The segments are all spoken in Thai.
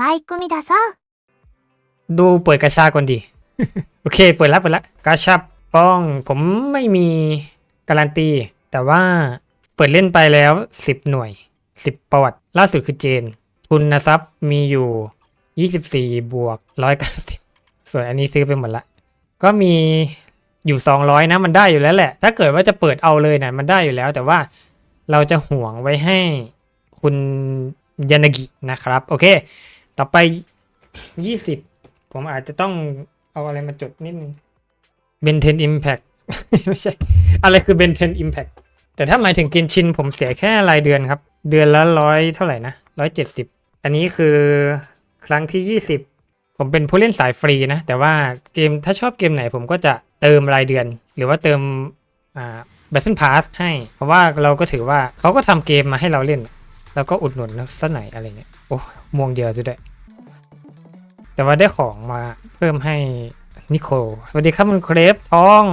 マイクミダさん ดูเปิดกระชาก่อนดี โอเค เปิดแล้วเปิดแล้วกระชับป้อง ผมไม่มีการันตี แต่ว่าเปิดเล่นไปแล้ว 10 หน่วย 10 ประวัติ ล่าสุดคือเจน ทุนทรัพย์มีอยู่ 24 บวก 190 ส่วนอันนี้ซื้อไปหมดละ ก็มีอยู่ 200 นะ มันได้อยู่แล้วแหละ ถ้าเกิดว่าจะเปิดเอาเลยนะมันได้อยู่แล้ว แต่ว่าเราจะห่วงไว้ให้คุณยานากินะครับ โอเค ต่อไป20ผมอาจจะต้องเอาอะไรมาจดนิดนึง Ben 10 Impact ไม่ใช่ อะไรคือ Ben 10 Impact แต่ถ้าหมายถึงกินชินผมเสียแค่รายเดือนครับ เดือนละร้อยเท่าไหร่นะร้อยเจ็ดสิบอันนี้คือครั้งที่20ผมเป็นผู้เล่นสายฟรีนะ แต่ว่าเกมถ้าชอบเกมไหนผมก็จะเติมรายเดือน หรือว่าเติมอ่า Battle Pass ให้ เพราะว่าเราก็ถือว่าเขาก็ทำเกมมาให้เราเล่น แล้วก็อุดหนุนสักหน่อยอะไรเงี้ยโอ้ม่วงเดียวซะได้ แต่ว่าได้ของมาเพิ่มให้นิโคลสวัสดีครับคุณเครปทอง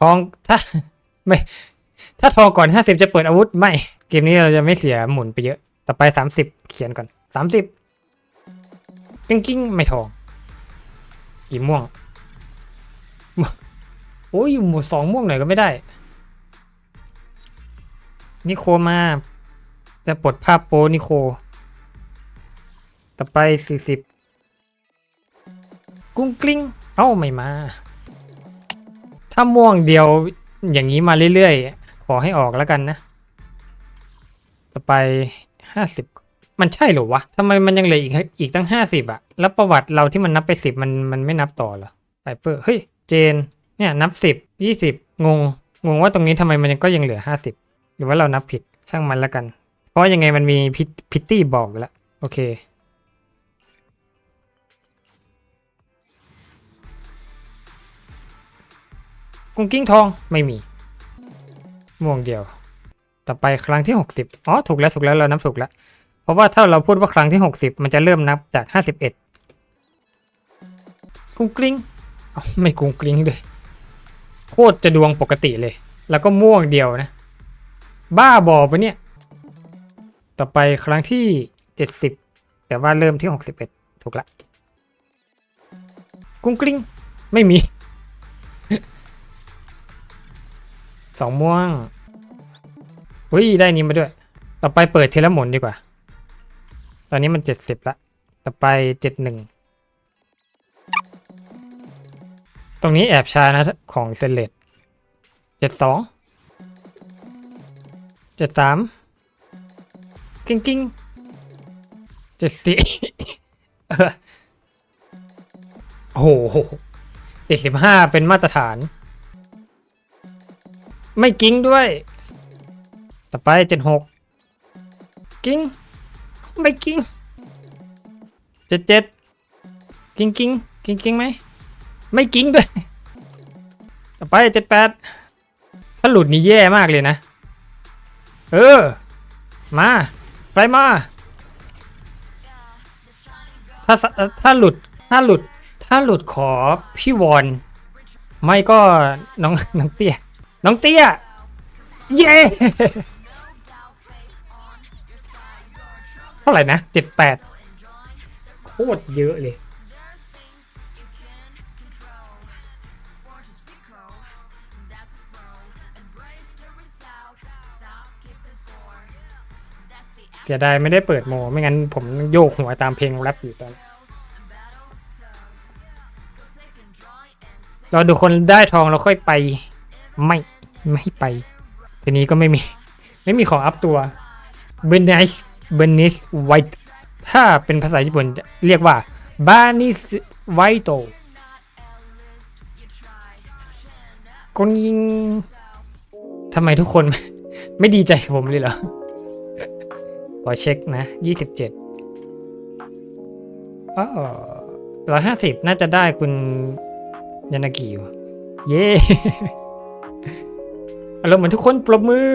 ทองถ้าไม่ถ้าทองก่อน 50 จะเปิดอาวุธไม่ เกมนี้เราจะไม่เสียหมุนไปเยอะ ต่อไป 30 เขียนก่อน 30 กิ้งกิ้งไม่ทอง กี่ม่วง โอ้ยหมดสองม่วงหน่อยก็ไม่ได้ นิโคมา จะปลดภาพโปนิโค ต่อไป 40 กุ้งกลิ้ง เอ้า ไม่มา ถ้าม่วงเดียวอย่างนี้มาเรื่อยๆ ขอให้ออกแล้วกันนะ ต่อไป 50 มันใช่หรอวะทำไมมันยังเหลืออีกอีกตั้ง 50อะแล้วประวัติเราที่มันนับไป 10 มันมันไม่นับต่อเหรอไ i เปอร์เฮ้ย เจน เนี่ยนับ 10 20 งง งงว่าตรงนี้ทำไมมันยังก็ยังเหลือ 50 หรือว่าเรานับผิดช่างมันแล้วกัน เพราะยังไงมันมีพิตตี้บอกแล้ว โอเค กุ้งกิ้งทองไม่มี ม่วงเดียว ต่อไปครั้งที่ 60 อ๋อ ถูกแล้ว ถูกแล้วเรานับถูกแล้ว เพราะว่าถ้าเราพูดว่าครั้งที่ 60 มันจะเริ่มนับจาก 51 กุ้งกลิ้งเอ้าไม่กุ้งกลิ้งเลยโคตรจะดวงปกติเลย แล้วก็ม่วงเดียวนะ บ้าบอปะเนี่ย ต่อไปครั้งที่ 70 แต่ว่าเริ่มที่ 61 ถูกละกุ้งกริ้งไม่มี สองม่วงอุ้ยได้นี้มาด้วย ต่อไปเปิดเทละหมอนดีกว่า ตอนนี้มัน 70ละต่อไป 71 ตรงนี้แอบชานะของเซเลต72 73 กิ้งกิ้งเจ็ดสี่เออโอ้โหเจ็ดสิบห้าเป็นมาตรฐาน ไม่กิ้งด้วย ต่อไปเจ็ดหกกิ้งไม่กิ้งเจ็ดเจ็ดกิ้งกิ้งกิ้งกิ้งไหมไม่กิ้งด้วย ต่อไปเจ็ดแปดถ้าหลุดนี่แย่มากเลยนะ เออ มา ไปมา ถ้าถ้าหลุดถ้าหลุดถ้าหลุดขอพี่วอน ไม่ก็น้องน้องเตี้ย น้องเตี้ย เย้เท่าไหร่นะเจ็ดแปดโคตรเยอะเลย เสียดายไม่ได้เปิดโม ไม่งั้นผมโยกหัวตามเพลงแรปอยู่ตอนเราดูคนได้ทองเราค่อยไป ไม่ไม่ไป ทีนี้ก็ไม่มี ไม่มีของอัพตัวเบน i ิสเบนิสไวท์ถ้าเป็นภาษาญี่ปุ่นเรียกว่าบานิสไวโตคนยิงทำไมทุกคนไม่ดีใจกับผมเลยเหรอ ขอเช็คนะยี่สิบเจ็ดอ๋อร้อยห้าสิบน่าจะได้คุณยานากิอยู่ เย่อารมณ์เหมือนทุกคนปรบมือ